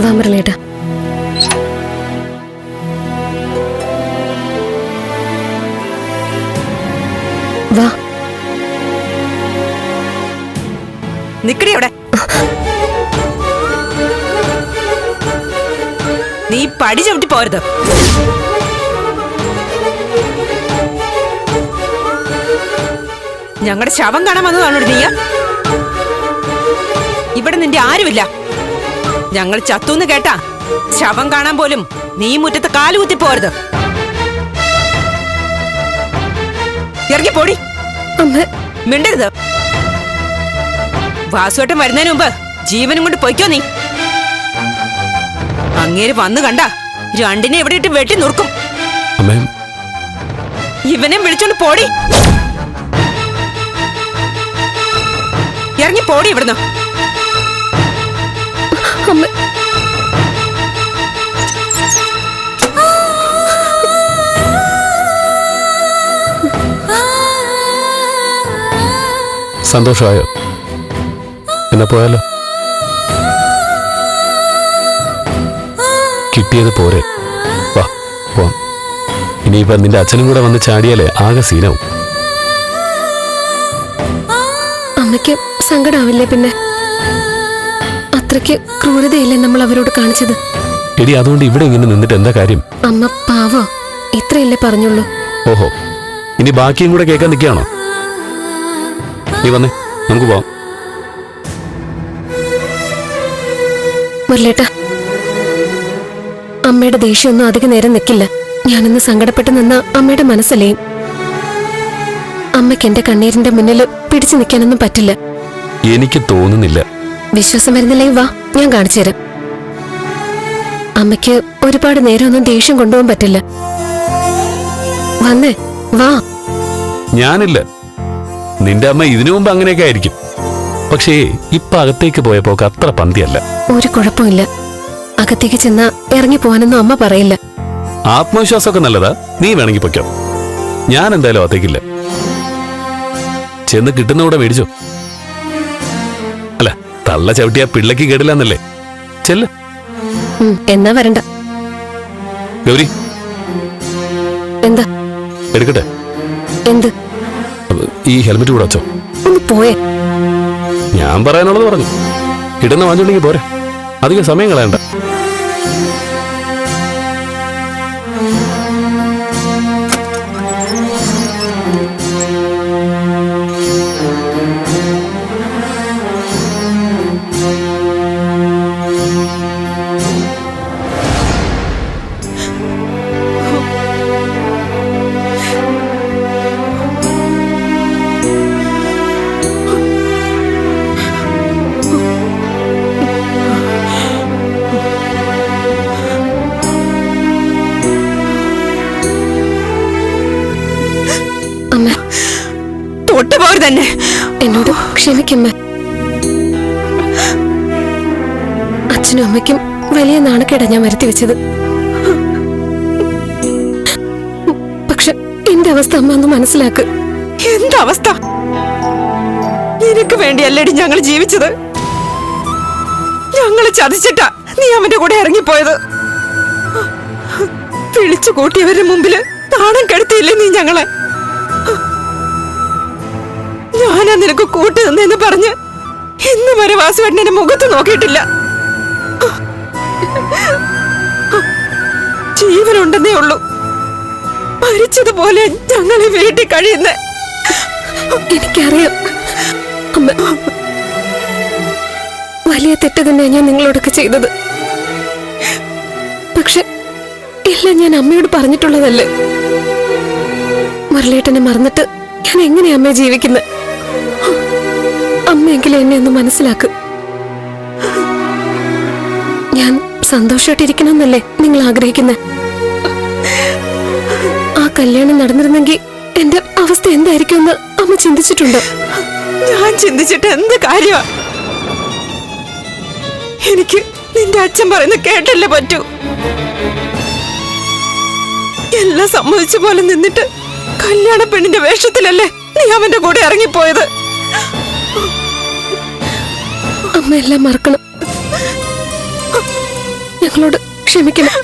വാ വാ. നിക്കടി അവിടെ. നീ പടി ചവിട്ടി പോരുത്. ഞങ്ങളുടെ ശവം കാണാൻ വന്നതാണോ നീയ? ഇവിടെ നിന്റെ ആരുമില്ല. ഞങ്ങൾ ചത്തുന്ന് കേട്ടാ. ശവം കാണാൻ പോലും നീ മുറ്റത്ത് കാലുകുത്തി പോരുത്. ഇറങ്ങി പോടി. മിണ്ടരുത്. വാസുവട്ടം വരുന്നതിന് മുമ്പ് ജീവനും കൊണ്ട് പൊയ്ക്കോ നീ. അങ്ങേര് വന്നു കണ്ട രണ്ടിനെ എവിടെ ഇട്ട് വെട്ടി നുറുക്കും. അമ്മേ. ഇവനെ വിളിച്ചോണ്ട് പോടി. ഇറങ്ങി പോടി ഇവിടുന്ന്. സന്തോഷമായോ? എന്നാ പോയാലോ? കിട്ടിയത് പോരെ. വാ പോവാം. ഇനിയിപ്പോ നിന്റെ അച്ഛനും കൂടെ വന്ന് ചാടിയാലേ ആകെ സീനാവും. അമ്മയ്ക്ക് സങ്കടാവില്ലേ പിന്നെ? അത്രയ്ക്ക് ക്രൂരതയില്ലേ നമ്മൾ അവരോട് കാണിച്ചത്? എടി അതുകൊണ്ട് ഇവിടെ ഇങ്ങനെ നിന്നിട്ട് എന്താ കാര്യം? അമ്മ പാവോ. ഇത്രയല്ലേ പറഞ്ഞുള്ളൂ. ഓഹോ. ഇനി ബാക്കിയും കൂടെ കേൾക്കാൻ നിൽക്കുകയാണോ? നീ വന്നേ നമുക്ക് പോവാം. മുരളേട്ടാ അമ്മയുടെ ദേഷ്യമൊന്നും അധിക നേരം നിൽക്കില്ല. ഞാനൊന്ന് സങ്കടപ്പെട്ട് നിന്ന അമ്മയുടെ മനസ്സലേയും അമ്മയ്ക്ക് എന്റെ കണ്ണീരിന്റെ മുന്നിൽ പിടിച്ചു നിൽക്കാനൊന്നും പറ്റില്ല. എനിക്ക് തോന്നുന്നില്ല. വിശ്വാസം വരുന്നില്ലെങ്കിൽ വാ ഞാൻ കാണിച്ചു തരാം. അമ്മയ്ക്ക് ഒരുപാട് നേരമൊന്നും ദേഷ്യം കൊണ്ടുപോകാൻ പറ്റില്ല. വന്നേ വാ. ഞാനില്ല. നിന്റെ അമ്മ ഇതിനു മുമ്പ് അങ്ങനെയൊക്കെ ആയിരിക്കും. പക്ഷേ ഇപ്പൊ അകത്തേക്ക് പോയപ്പോ അത്ര പന്തിയല്ല. ഒരു കുഴപ്പമില്ല. അകത്തേക്ക് ചെന്ന ഇറങ്ങി പോവാനൊന്നും അമ്മ പറയില്ല. ആത്മവിശ്വാസമൊക്കെ നല്ലതാ. നീ വേണമെങ്കിൽ പൊയ്ക്കോ. ഞാൻ എന്തായാലും അകത്തേക്കില്ല. ചെന്ന് കിട്ടുന്ന കൂടെ മേടിച്ചോ. തള്ള ചവിട്ടിയ പിള്ളക്ക് കേടില്ലെന്നല്ലേ? ചെല്ല്. എന്നാ വരണ്ട. ഗൗരി. എന്താ? എടുക്കട്ടെ. എന്ത്? ഈ ഹെൽമെറ്റ് കൂടെ വച്ചോ. ഒന്ന് പോയേ. ഞാൻ പറയാനുള്ളത് പറഞ്ഞു. കിടന്ന് വാങ്ങിച്ചുണ്ടെങ്കിൽ പോരെ. അധികം സമയം കളയണ്ട. തൊട്ടുപോരു തന്നെ എന്നോട് ക്ഷമിക്കമ്മ അച്ഛനും അമ്മയ്ക്കും വലിയ നാണക്കേടാ ഞാൻ വരുത്തി വെച്ചത്. പക്ഷെ എന്റെ അവസ്ഥ അമ്മ ഒന്ന് മനസ്സിലാക്ക്. എന്തവസ്ഥ നിനക്ക് വേണ്ടിയല്ലേടി ഞങ്ങൾ ജീവിച്ചത്? ഞങ്ങൾ ചതിച്ചിട്ടാ നീ അവന്റെ കൂടെ ഇറങ്ങിപ്പോയത്. വിളിച്ചു കൂട്ടിയവരുടെ മുമ്പിൽ നാണം കെടുത്തിയില്ലേ നീ ഞങ്ങളെ? ഞാനാ നിനക്ക് കൂട്ടു നിന്നെന്ന് പറഞ്ഞ് ഇന്ന് വരെ വാസുവേട്ടൻ എന്റെ മുഖത്ത് നോക്കിയിട്ടില്ല. ജീവനുണ്ടെന്നേ ഉള്ളൂ. മരിച്ചതുപോലെ ഞങ്ങളെ വീട്ടിൽ കഴിയുന്ന. എനിക്കറിയാം. വലിയ തെറ്റ് തന്നെയാണ് ഞാൻ നിങ്ങളോടൊക്കെ ചെയ്തത്. പക്ഷെ എല്ലാം ഞാൻ അമ്മയോട് പറഞ്ഞിട്ടുള്ളതല്ലേ? മുരളിയേട്ടനെ മറന്നിട്ട് ഞാൻ എങ്ങനെയാ അമ്മയെ ജീവിക്കുന്നത് അമ്മയെങ്കിലും എന്നെ ഒന്ന് മനസ്സിലാക്ക്. ഞാൻ സന്തോഷമായിട്ടിരിക്കണമെന്നല്ലേ നിങ്ങൾ ആഗ്രഹിക്കുന്നത് ആ കല്യാണം നടന്നിരുന്നെങ്കിൽ എന്റെ അവസ്ഥ എന്തായിരിക്കും എന്ന് അമ്മ ചിന്തിച്ചിട്ടുണ്ടോ. ഞാൻ ചിന്തിച്ചിട്ട് എന്ത് കാര്യമാ? എനിക്ക് നിന്റെ അച്ഛൻ പറയുന്ന കേട്ടല്ലേ പറ്റൂ? എല്ലാം സമ്മതിച്ച പോലെ നിന്നിട്ട് കല്യാണ പെണ്ണിന്റെ വേഷത്തിലല്ലേ നീ അവന്റെ കൂടെ ഇറങ്ങിപ്പോയത്? അമ്മ എല്ലാം മറക്കണം. ഞങ്ങളോട് ക്ഷമിക്കണം.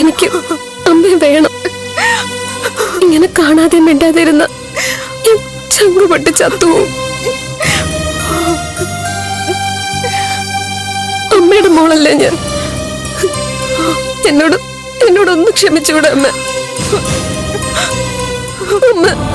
എനിക്ക് അമ്മയെ വേണം. ഇങ്ങനെ കാണാതെ മിണ്ടാതിരുന്ന ഞാൻ ചത്തു അമ്മയുടെ മോളല്ലേ ഞാൻ? എന്നോട് എന്നോടൊന്ന് ക്ഷമിച്ചുകൂടെ അമ്മ. അമ്മ